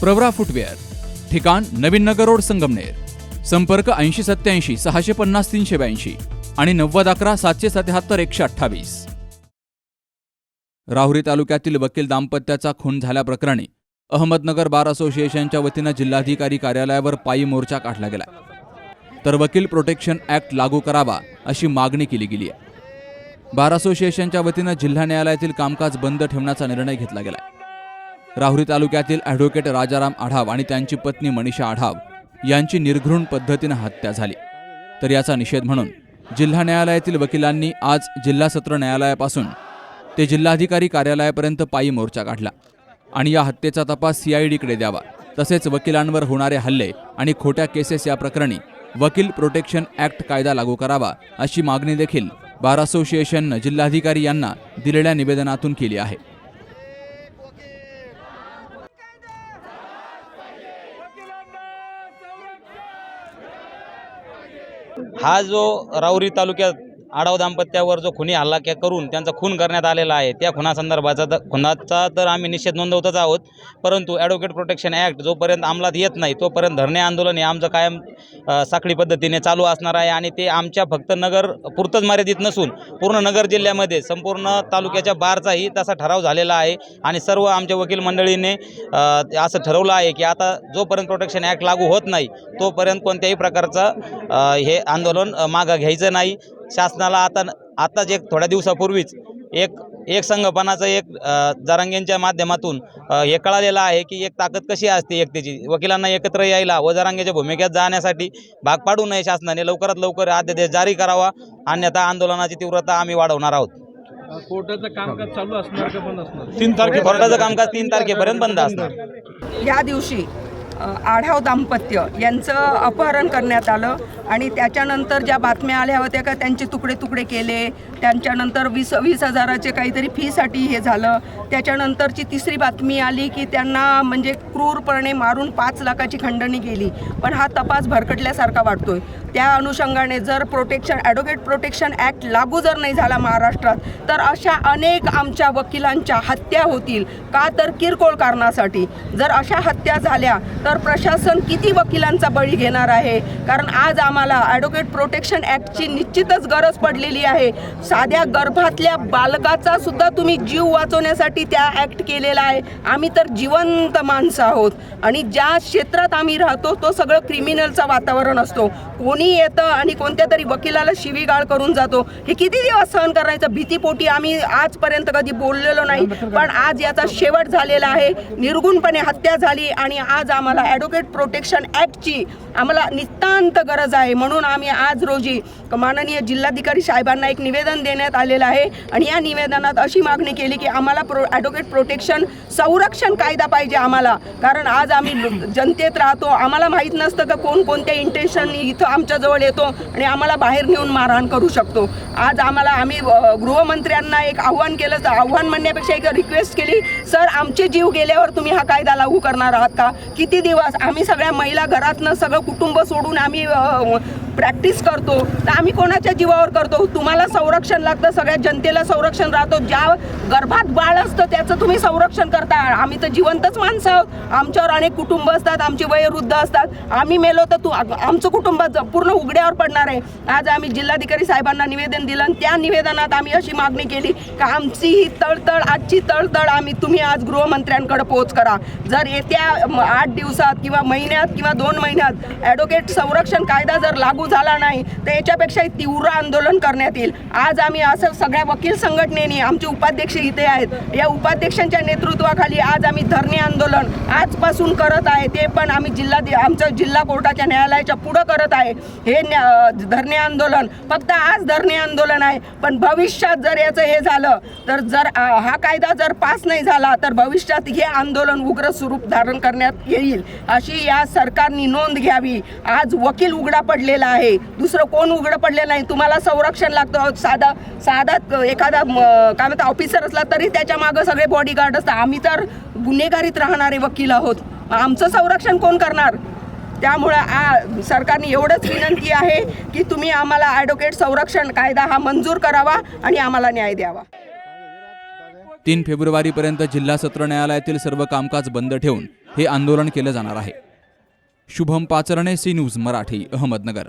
Pravara footwear ठिकाण नवीन नगर road Sangamner संपर्क ऐंशी सत्याऐंशी सहाशे पन्नास तीनशे ब्याऐंशी आणि नव्वद अकरा सातशे सत्याहत्तर एकशे अठ्ठावीस. राहुरी तालुक्यातील वकील दाम्पत्याचा खून झाल्याप्रकरणी अहमदनगर बार असोसिएशनच्या वतीनं जिल्हाधिकारी कार्यालयावर पायी मोर्चा काढला गेला. तर वकील प्रोटेक्शन ॲक्ट लागू करावा अशी मागणी केली गेली आहे. बार असोसिएशनच्या वतीनं जिल्हा न्यायालयातील कामकाज बंद ठेवण्याचा निर्णय घेतला गेला राहुरी तालुक्यातील ॲडव्होकेट राजाराम आढाव आणि त्यांची पत्नी मनीषा आढाव यांची निर्घृण पद्धतीनं हत्या झाली. तर याचा निषेध म्हणून जिल्हा न्यायालयातील वकिलांनी आज जिल्हा सत्र न्यायालयापासून ते जिल्हाधिकारी कार्यालयापर्यंत पायी मोर्चा काढला आणि या हत्येचा तपास सीआयडीकडे द्यावा तसेच वकिलांवर होणारे हल्ले आणि खोट्या केसेस या प्रकरणी वकील प्रोटेक्शन ॲक्ट कायदा लागू करावा अशी मागणी देखील बार असोसिएशननं जिल्हाधिकारी यांना दिलेल्या निवेदनातून केली आहे. हा जो राऊरी तालुक्यात आडाव दाम्पत्यावर जो खुनी हल्ला करून त्यांचा खून करण्यात आलेला आहे त्या खुनासंदर्भाचा तर खुनाचा तर आम्ही निषेध नोंदवतच आहोत. परंतु ॲडव्होकेट प्रोटेक्शन ॲक्ट जोपर्यंत अंमलात येत नाही तोपर्यंत धरणे आंदोलन हे आमचं कायम साखळी पद्धतीने चालू असणार आहे आणि ते आमच्या फक्त नगर पुरतंच मर्यादित नसून पूर्ण नगर जिल्ह्यामध्ये संपूर्ण तालुक्याच्या बारचाही तसा ठराव झालेला आहे आणि सर्व आमच्या वकील मंडळीने असं ठरवलं आहे की आता जोपर्यंत प्रोटेक्शन ॲक्ट लागू होत नाही तोपर्यंत कोणत्याही प्रकारचं हे आंदोलन मागं घ्यायचं नाही. शासनाला आता आताच एक थोड्या दिवसापूर्वीच एक एक संघपणाचं एक जरांगेंच्या माध्यमातून हे कळालेलं आहे की एक ताकद कशी असते एकतेची? वकिलांना एकत्र यायला व जरांगेच्या भूमिकेत जाण्यासाठी भाग पाडू नये शासनाने. लवकरात लवकर अध्यादेश जारी करावा. अन्यथा आंदोलनाची तीव्रता आम्ही वाढवणार आहोत. कोर्टाचं कामकाज चालू असणार का बंद असणार? तीन तारखे कोर्टाचं कामकाज तीन तारखेपर्यंत बंद असणार. या दिवशी आढाव दाम्पत्य यांचं अपहरण करण्यात आलं आणि त्याच्यानंतर ज्या बातम्या आल्या होत्या का त्यांचे तुकडे तुकडे केले त्यांच्यानंतर वीस वीस हजाराचे काहीतरी फीसाठी हे झालं त्याच्यानंतरची तिसरी बातमी आली की त्यांना म्हणजे क्रूरपणे मारून पाच लाखाची खंडणी केली. पण हा तपास भरकटल्यासारखा वाटतो आहे त्या अनुषंगाने जर प्रोटेक्शन ॲडव्होकेट प्रोटेक्शन ॲक्ट लागू जर नाही झाला महाराष्ट्रात तर अशा अनेक आमच्या वकिलांच्या हत्या होतील का तर किरकोळ कारणासाठी. जर अशा हत्या झाल्या तर प्रशासन किती वकिलांचा बळी घेणार आहे? कारण आज आम्हाला ॲडव्होकेट प्रोटेक्शन ॲक्टची निश्चितच गरज पडलेली आहे. साध्या गर्भातल्या बालकाचा सुद्धा तुम्ही जीव वाचवण्यासाठी त्या ॲक्ट केलेला आहे. आम्ही तर जिवंत माणसं आहोत. आणि ज्या क्षेत्रात आम्ही राहतो तो सगळं क्रिमिनलचं वातावरण असतो. कोणी येतं आणि कोणत्या तरी वकिलाला शिवीगाळ करून जातो. हे किती दिवस सहन करायचं? भीतीपोटी आम्ही आजपर्यंत कधी बोललेलो नाही. पण आज याचा शेवट झालेला आहे. निर्गुणपणे हत्या झाली आणि आज आम्हाला ॲडव्होकेट प्रोटेक्शन ॲक्टची आम्हाला नितांत गरज आहे. म्हणून आम्ही आज रोजी माननीय जिल्हाधिकारी साहेबांना एक निवेदन देण्यात आलेलं आहे. आणि या निवेदनात अशी मागणी केली की आम्हाला प्रो ॲडव्होकेट प्रोटेक्शन संरक्षण कायदा पाहिजे आम्हाला. कारण आज आम्ही जनतेत राहतो. आम्हाला माहीत नसतं का कोण कोणत्या इंटेन्शननी इथं आमच्याजवळ येतो आणि आम्हाला बाहेर नेऊन मारहाण करू शकतो. आज आम्हाला आम्ही गृहमंत्र्यांना एक आव्हान केलं. तर आव्हान म्हणण्यापेक्षा एक रिक्वेस्ट केली सर आमचे जीव गेल्यावर तुम्ही हा कायदा लागू करणार आहात का? किती दिवस आम्ही सगळ्या महिला घरातनं सगळं कुटुंब सोडून आम्ही प्रॅक्टिस करतो तर आम्ही कोणाच्या जीवावर करतो? तुम्हाला संरक्षण लागतं सगळ्या जनतेला संरक्षण राहतो. ज्या गर्भात बाळ असतं त्याचं तुम्ही संरक्षण करता. आम्ही तर जिवंतच माणसं आहोत. आमच्यावर अनेक कुटुंब असतात आमचे वयोवृद्ध असतात. आम्ही मेलो तर तू आमचं कुटुंब ज- पूर्ण उघड्यावर पडणार आहे. आज आम्ही जिल्हाधिकारी साहेबांना निवेदन दिलं आणि त्या निवेदनात आम्ही अशी मागणी केली का आमची ही तळतळ आजची तळतळ आम्ही तुम्ही आज गृहमंत्र्यांकडे पोहोच करा. जर येत्या आठ दिवसात किंवा महिन्यात किंवा दोन महिन्यात ॲडव्होकेट संरक्षण कायदा जर लागू झाला नाही तर याच्यापेक्षाही तीव्र आंदोलन करण्यात येईल. आज आम्ही असं सगळ्या वकील संघटनेने आमचे उपाध्यक्ष इथे आहेत. या उपाध्यक्षांच्या नेतृत्वाखाली आज आम्ही धरणे आंदोलन आजपासून करत आहे. ते पण आम्ही जिल्हा आमचं जिल्हा कोर्टाच्या न्यायालयाच्या पुढं करत आहे. हे न्या- धरणे आंदोलन फक्त आज धरणे आंदोलन आहे. पण भविष्यात जर याचं हे झालं तर जर हा कायदा जर पास नाही झाला तर भविष्यात हे आंदोलन उग्र स्वरूप धारण करण्यात येईल. अशी या सरकारने नोंद घ्यावी. आज वकील उघडा पडलेला आहे. दुसरं कोण उघडं पडलेलं नाही. तुम्हाला संरक्षण लागतं. साधा साधा एखादा काय म्हणतात ऑफिसर असला तरी त्याच्या मागं सगळे बॉडीगार्ड असतात. आम्ही तर गुन्हेगारीत राहणारे वकील आहोत. आमचं संरक्षण कोण करणार? त्यामुळं आ सरकारने एवढंच विनंती आहे की तुम्ही आम्हाला ॲडव्होकेट संरक्षण कायदा हा मंजूर करावा आणि आम्हाला न्याय द्यावा. तीन फेब्रुवारीपर्यंत जिल्हा सत्र न्यायालयातील सर्व कामकाज बंद ठेवून हे आंदोलन केलं जाणार आहे. Shubham Pacharne C news Marathi Ahmednagar.